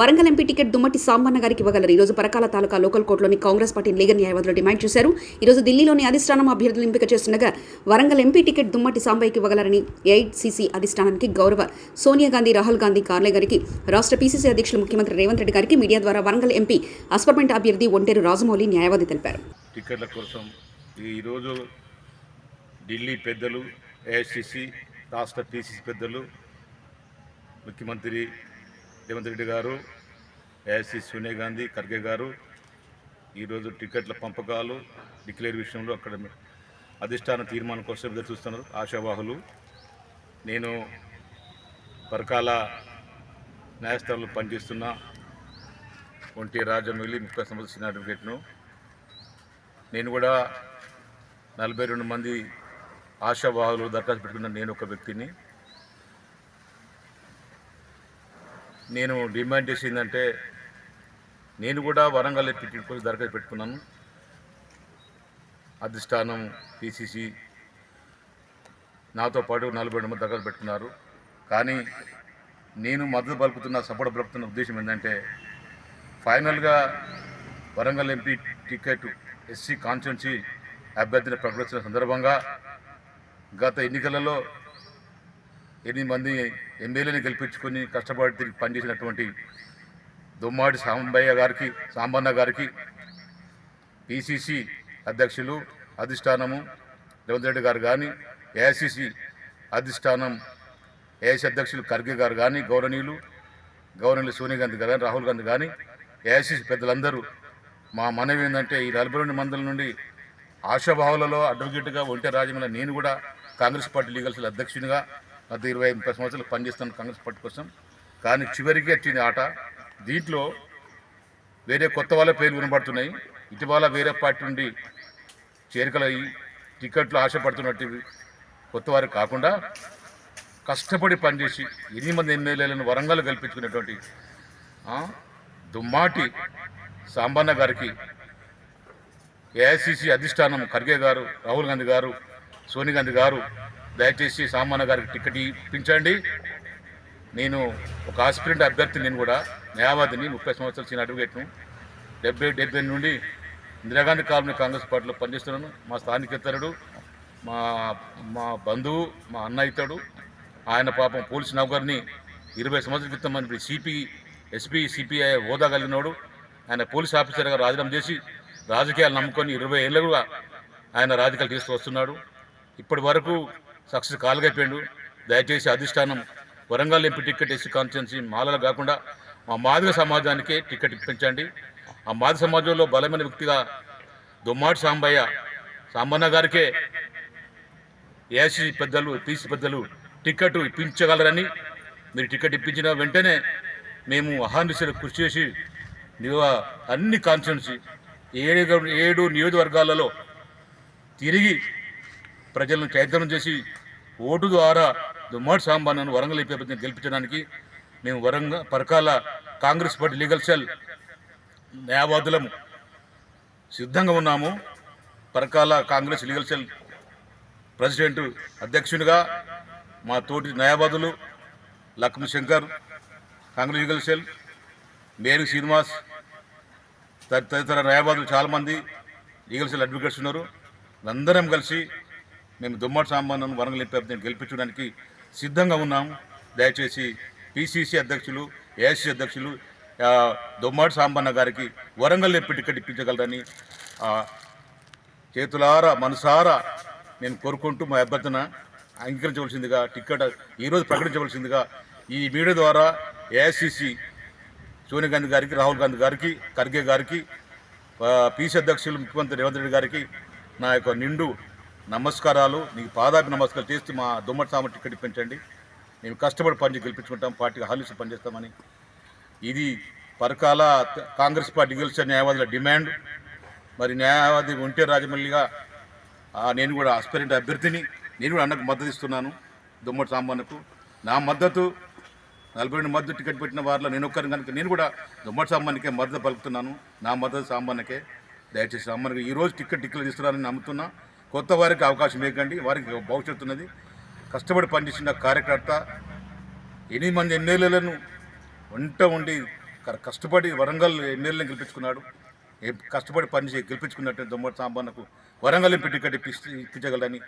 Warangal MP ticket Dummati Sambanna గారికి ఇవ్వగలరు. ఈ రోజు పరకాల తాలూకా లోకల్ కోర్టులోని కాంగ్రెస్ పార్టీ లీగల్ న్యాయవాదులు డిమాండ్ చేశారు. ఈ రోజు ఢిల్లీలోని అధిష్టానం అభ్యర్థులు ఎంపిక చేస్తుండగా వరంగల్ ఎంపీ టికెట్ దుమ్మటి సాంబయ్యకి ఇవ్వగలరని ఏఐసిసి అధిష్టానానికి గౌరవ సోనియా గాంధీ రాహుల్ గాంధీ కార్లే గారికి రాష్ట్ర పీసీసీ అధ్యక్షులు ముఖ్యమంత్రి రేవంత్ రెడ్డి గారికి మీడియా ద్వారా వరంగల్ ఎంపీ అస్పర్మెంట్ అభ్యర్థి ఒంటేరు రాజమౌళి న్యాయవాది తెలిపారు. టికెట్ల కోసం ఈరోజు ఢిల్లీ పెద్దలు ఏఐసిసి రాష్ట్ర పిసిసి పెద్దలు ముఖ్యమంత్రి రేవంత్ రెడ్డి గారు ఏఐసిసి సోనియా గాంధీ ఖర్గే గారు ఈరోజు టికెట్ల పంపకాలు డిక్లేర్ విషయంలో అక్కడ అధిష్టాన తీర్మానం కోసం ఎదురు చూస్తున్నారు ఆశావాహులు. నేను పరకాల న్యాయస్థానంలో పనిచేస్తున్న ఒంటి రాజమౌళి ముఖ్య సంబంధించిన అడ్వకేట్ను. నేను కూడా నలభై రెండు మంది ఆశావాహులు దరఖాస్తు పెట్టుకున్న నేను ఒక వ్యక్తిని. నేను డిమాండ్ చేసిందంటే నేను కూడా వరంగల్ పెట్టుకుని దరఖాస్తు పెట్టుకున్నాను. అధిష్టానం పిసిసి నాతో పాటు నలభై మంది దరఖాస్తు పెట్టుకున్నారు. కానీ నేను మద్దతు పలుకుతున్న సపోర్ట్ పలుకుతున్న ఉద్దేశం ఏంటంటే ఫైనల్గా Warangal MP ticket SC constituency అభ్యర్థిని ప్రకటించిన సందర్భంగా గత ఎన్నికలలో ఎనిమిది మంది ఎమ్మెల్యేని గెలిపించుకొని కష్టపడి పనిచేసినటువంటి దుమ్మాడి సాంబయ్య గారికి సాంబన్న గారికి పిసిసి అధ్యక్షులు అధిష్టానము రేవంత్ రెడ్డి గారు కానీ ఏఐసిసి అధిష్టానం ఏఐసి అధ్యక్షులు ఖర్గే గారు కానీ గౌరవనీయులు గవర్నర్లు సోనియా గాంధీ గారు కానీ రాహుల్ గాంధీ కానీ ఏఐసిసి పెద్దలందరూ మా మనవి ఏంటంటే ఈ నలభై రెండు మందుల నుండి ఆశాభావులలో అడ్వకేట్గా ఒంటే రాజమండ్రి నేను కూడా కాంగ్రెస్ పార్టీ లీగల్ సెల్ అధ్యక్షునిగా గత ఇరవై ముప్పై సంవత్సరాలు పనిచేస్తున్న కాంగ్రెస్ పార్టీ కోసం. కానీ చివరికి వచ్చింది ఆట. దీంట్లో వేరే కొత్త వాళ్ళ పేర్లు వినబడుతున్నాయి. ఇటీవల వేరే పార్టీ నుండి చేరికలయ్యి టికెట్లు ఆశపడుతున్నట్టు కొత్త వారు కాకుండా కష్టపడి పనిచేసి ఎనిమిది మంది ఎమ్మెల్యేలను వరంగల్ కల్పించుకునేటువంటి దుమ్మాటి సాంబన్న గారికి ఏఐసిసి అధిష్టానం ఖర్గే గారు రాహుల్ గాంధీ గారు సోనియా గాంధీ గారు దయచేసి సామాన్య గారికి టికెట్ ఇప్పించండి. నేను ఒక ఆస్పిరెంట్ అభ్యర్థి నేను కూడా న్యాయవాదిని ముప్పై సంవత్సరాలు చిన్న అడ్వకేట్ను డెబ్బై డెబ్బై నుండి ఇందిరాగాంధీ కాలనీ కాంగ్రెస్ పార్టీలో పనిచేస్తున్నాను. మా స్థానికేతరుడు మా మా బంధువు మా అన్న ఇతడు ఆయన పాపం పోలీసు నౌకర్ని ఇరవై సంవత్సరాల క్రితం మన సిపి ఎస్పీ సిపిఐ హోదా కలిగినోడు. ఆయన పోలీస్ ఆఫీసర్గా రాజీనామా చేసి రాజకీయాలు నమ్ముకొని ఇరవై ఏళ్ళుగా ఆయన రాజకీయాలు తీసుకువస్తున్నాడు ఇప్పటి వరకు సక్సెస్ కాలుగైపోయాడు దయచేసి అధిష్టానం Warangal MP ticket SC constituency మాలలు కాకుండా మా మాదిగ సమాజానికే టికెట్ ఇప్పించండి. ఆ మాదిగ సమాజంలో బలమైన వ్యక్తిగా దుమ్మాటి సాంబయ్య సాంబన్న గారికే ఏసీ పెద్దలు తీసి పెద్దలు టికెట్ ఇప్పించగలరని మీరు టికెట్ ఇప్పించిన వెంటనే మేము అహానిశలు కృషి చేసి అన్ని కాన్స్టిట్యున్సీ ఏడు ఏడు నియోజకవర్గాలలో తిరిగి ప్రజలను చైతన్యం చేసి ఓటు ద్వారా దుమ్మడి సాంబాను వరంగల్ ఏపీ గెలిపించడానికి మేము Warangal Parakala Congress party legal cell న్యాయవాదులము సిద్ధంగా ఉన్నాము. Parakala Congress legal cell president అధ్యక్షునిగా మా తోటి న్యాయవాదులు లక్ష్మీ శంకర్ కాంగ్రెస్ లీగల్ సెల్ మేరు శ్రీనివాస్ తదితర న్యాయవాదులు చాలామంది లీగల్ సెల్ అడ్వకేట్స్ ఉన్నారు. అందరం కలిసి మేము దుమ్మటి సాంబాను వరంగల్ ఎంపీ గెలిపించడానికి సిద్ధంగా ఉన్నాము దయచేసి పిసిసి అధ్యక్షులు ఏఐసి అధ్యక్షులు దుమ్మటి దుమ్మాటి సాంబన్న గారికి వరంగల్ ఎంపీ టికెట్ ఇప్పించగలరని చేతులారా మనసారా నేను కోరుకుంటూ మా అభ్యర్థన అంగీకరించవలసిందిగా టికెట్ ఈరోజు ప్రకటించవలసిందిగా ఈ మీడియా ద్వారా ఏఐసిసి సోనియా గాంధీ గారికి రాహుల్ గాంధీ గారికి ఖర్గే గారికి పీసీ అధ్యక్షులు ముఖ్యమంత్రి రేవంత్ రెడ్డి గారికి నా యొక్క నిండు నమస్కారాలు. నీకు పాదాభి నమస్కారాలు చేస్తూ మా దుమ్మటి సామ టికెట్ ఇప్పించండి. మేము కష్టపడి పని గెలిపించుకుంటాం పార్టీకి హాలిసి పనిచేస్తామని ఇది పరకాల కాంగ్రెస్ పార్టీ గెలిచిన న్యాయవాదుల డిమాండ్. మరి న్యాయవాది ఉంటే రాజమల్లిగా నేను కూడా ఆస్పిరెంట్ అభ్యర్థిని. నేను కూడా అన్నకు మద్దతు ఇస్తున్నాను దుమ్మటి సాంబన్నకు నా మద్దతు నలభై రెండు మద్దతు టికెట్ పెట్టిన వారిలో నేను ఒక్కరిని కనుక నేను కూడా దుమ్మటి సాంబన్నకే మద్దతు పలుకుతున్నాను. నా మద్దతు సాంబన్నకే దయచేసి సాంబన్నకి ఈరోజు టికెట్ టికెట్ ఇస్తున్నారని నమ్ముతున్నా. కొత్త వారికి అవకాశం ఇవ్వకండి వారికి భవిష్యత్తు ఉన్నది. కష్టపడి పనిచేసిన కార్యకర్త ఎనిమిది మంది ఎమ్మెల్యేలను వంట ఉండి కష్టపడి వరంగల్ ఎమ్మెల్యేని గెలిపించుకున్నాడు. కష్టపడి పని చేసి గెలిపించుకున్నట్టు దొమ్మటి సాంబన్నకు వరంగల్ ఎంపీ టికెట్ ఇప్పించి ఇప్పించగలని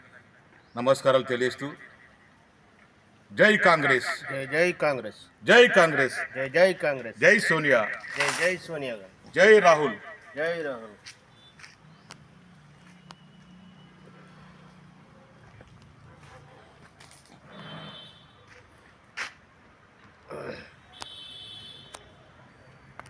నమస్కారాలు తెలియజేస్తూ జై కాంగ్రెస్. జై కాంగ్రెస్. జై కాంగ్రెస్. జై జై కాంగ్రెస్. జై సోనియా. జై జై సోనియా జై రాహుల్. జై రాహుల్.